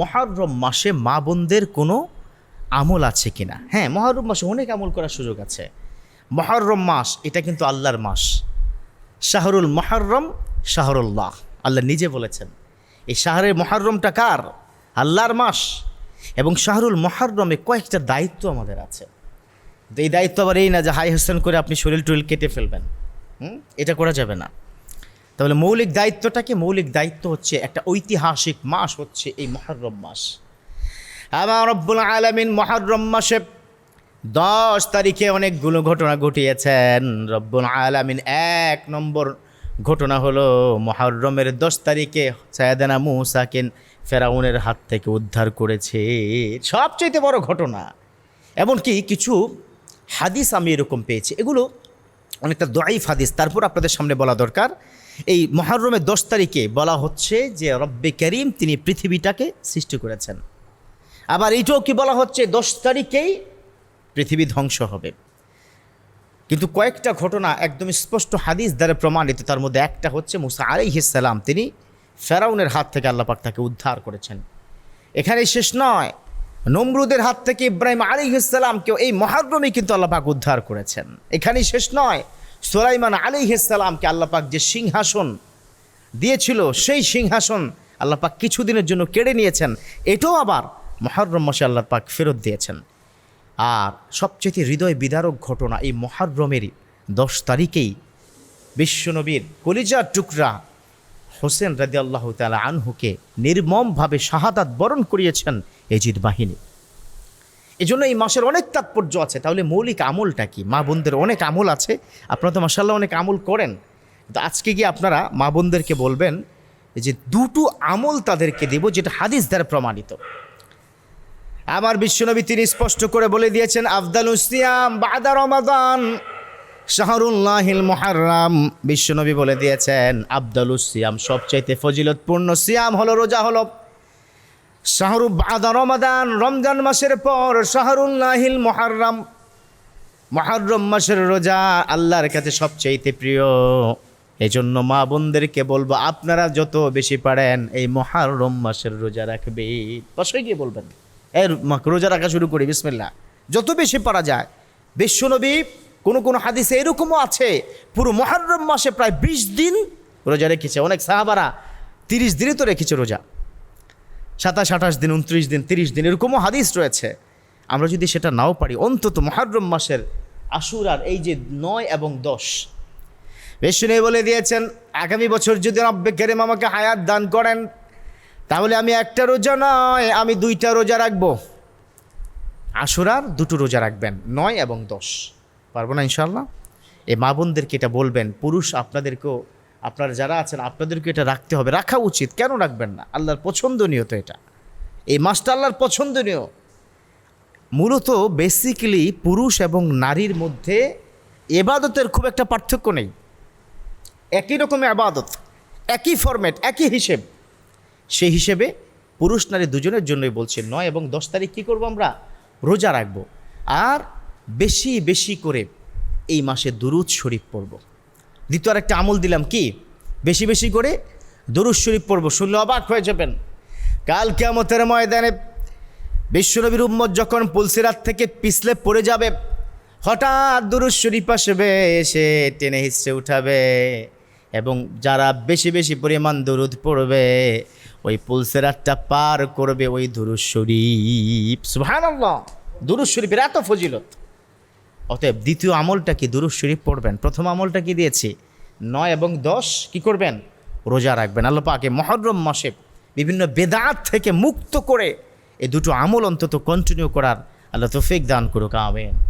মহারম মাসে মা বোনদের কোনো আমল আছে কি না হ্যাঁ মহারম মাসে অনেক আমল করার সুযোগ আছে। মহরম মাস, এটা কিন্তু আল্লাহর মাস। শাহরুল মহরম, শাহরুল্লাহ। আল্লাহ নিজে বলেছেন, এই শাহরের মহরমটা কার? আল্লাহর মাস। এবং শাহরুল মহরমে কয়েকটা দায়িত্ব আমাদের আছে। এই দায়িত্ব আবার এই না যে, হাই হাসান করে আপনি শরীর টরিল কেটে ফেলবেন। হুম? এটা করা যাবে না। তাহলে মৌলিক দায়িত্বটা কি মৌলিক দায়িত্ব হচ্ছে একটা ঐতিহাসিক মাস হচ্ছে এই মহরম মাস। আমার রব্বুল আলমিন মহরম মাসে দশ তারিখে অনেকগুলো ঘটনা ঘটিয়েছেন। রব্বুল আলামিন এক নম্বর ঘটনা হলো মহরমের দশ তারিখে সায়দানা মুসাকিন ফেরাউনের হাত থেকে উদ্ধার করেছে। সবচেয়ে বড় ঘটনা। এমনকি কিছু হাদিস আমি এরকম পেয়েছি। এগুলো অনেকটা দয়াইফ হাদিস। তারপর আপনাদের সামনে বলা দরকার এই মহরমের দশ তারিখে বলা হচ্ছে যে রব্বে করিম তিনি পৃথিবীটাকে সৃষ্টি করেছেন। আবার এইটাও কি বলা হচ্ছে? দশ তারিখেই পৃথিবী ধ্বংস হবে। কিন্তু কয়েকটা ঘটনা একদম স্পষ্ট হাদিস দ্বারা প্রমাণিত। তার মধ্যে একটা হচ্ছে মুসা আলাইহিসাল্লাম তিনি ফেরাউনের হাত থেকে আল্লাপাক তাকে উদ্ধার করেছেন। এখানেই শেষ নয়। নমরুদের হাত থেকে ইব্রাহিম আলিহিসাল্লামকেও এই মহারমে কিন্তু আল্লাপাক উদ্ধার করেছেন। এখানেই শেষ নয়, সোলাইমান আলিহিসাল্লামকে আল্লাপাক যে সিংহাসন দিয়েছিল, সেই সিংহাসন আল্লাপাক কিছুদিনের জন্য কেড়ে নিয়েছেন। এটাও আবার মহরম মাসে আল্লাহ পাক ফেরত দিয়েছেন। আর সবচেয়ে হৃদয় বিদারক ঘটনা এই মহারমেরই দশ তারিখেই বিশ্বনবীর কলিজার টুকরা হোসেন রাদি আল্লাহ তালা আনহুকে নির্মমভাবে শাহাদাত বরণ করিয়েছেন। এজিদ বাহিনী। এজন্য এই মাসের অনেক তাৎপর্য আছে। তাহলে মৌলিক আমলটা কি? মা বোনদের অনেক আমল আছে। আপনারা তো মাসাল্লাহ অনেক আমল করেন। তো আজকে গিয়ে আপনারা মা বোনদেরকে বলবেন যে দুটো আমল তাদেরকে দেব যেটা হাদিস দ্বারা প্রমাণিত। আমার বিশ্বনবী তিনি স্পষ্ট করে বলে দিয়েছেন, আফদাল উসিয়াম বাদা রমাদান শাহরুল্লাহিল মহারাম বিশ্বনবী বলে দিয়েছেন, আফদাল উসিয়াম সবচাইতে ফজিলতপূর্ণ সিয়াম হলো, রোজা হলো। শাহরু বাদা রমাদান, রমজান মাসের পর শাহরুল্লাহিল মহারাম মহারম মাসের রোজা আল্লাহর কাছে সবচাইতে প্রিয়। এজন্য মা বোনদেরকে বলব, আপনারা যত বেশি পারেন এই মহারম মাসের রোজা রাখবে। বসে গিয়ে বলবেন এর রোজা রাখা শুরু করি বিসমিল্লা যত বেশি পারা যায়। বিশ্বনবী কোনো কোনো হাদিসে এরকমও আছে, পুরো মহারম মাসে প্রায় বিশ দিন রোজা রেখেছে। অনেক সাহাবারা তিরিশ দিনই তো রেখেছে রোজা। সাতাশ, আঠাশ দিন, উনত্রিশ দিন, তিরিশ দিন এরকমও হাদিস রয়েছে। আমরা যদি সেটা নাও পারি, অন্তত মহারম মাসের আশুরার এই যে নয় এবং দশ বেশনে বলে দিয়েছেন, আগামী বছর যদি রব্বে কেরেম আমাকে হায়াত দান করেন, তাহলে আমি একটা রোজা নয়, আমি দুইটা রোজা রাখব। আশুরার দুটো রোজা রাখবেন, নয় এবং দশ। পারব না ইনশাল্লাহ এই মা বোনদেরকে এটা বলবেন, পুরুষ আপনাদেরকেও আপনারা যারা আছেন, আপনাদেরকে এটা রাখতে হবে। রাখা উচিত। কেন রাখবেন না? আল্লাহর পছন্দনীয় তো এটা। এই মাসটা আল্লাহর পছন্দনীয়। মূলত বেসিক্যালি পুরুষ এবং নারীর মধ্যে এবাদতের খুব একটা পার্থক্য নেই। একই রকমের আবাদত, একই ফরম্যাট একই হিসেব। সেই হিসেবে পুরুষ নারী দুজনের জন্যই বলছে নয় এবং দশ তারিখ কী করব আমরা? রোজা রাখব। আর বেশি বেশি করে এই মাসে দুরুদ শরীফ পড়ব। দ্বিতীয় আরেকটা আমল দিলাম কি? বেশি বেশি করে দুরুদ শরীফ পড়ব। শুনলে অবাক হয়ে যাবেন। কাল কেমতের ময়দানে বিশ্বনবীর উম্মত যখন পুলসিরাত থেকে পিছলে পড়ে যাবে, হঠাৎ দুরুদ শরীফ আসবে এসে টেনে হিসে উঠাবে এবং যারা বেশি বেশি পরিমাণ দুরুদ পড়বে, ওই পুলসেরাতটা পার করবে ওই দুরুদ শরীফ। সুবহানাল্লাহ। দুরুদ শরীফের এত ফজিলত। অতএব দ্বিতীয় আমলটা কি? দুরুদ শরীফ পড়বেন। প্রথম আমলটা কি দিয়েছি? নয় এবং দশ কি করবেন? রোজা রাখবেন। আল্লাহ পাকে মহরম মাসে বিভিন্ন বেদাত থেকে মুক্ত করে এই দুটো আমল অন্তত কন্টিনিউ করার আল্লাহ তৌফিক দান করুক। আমেন।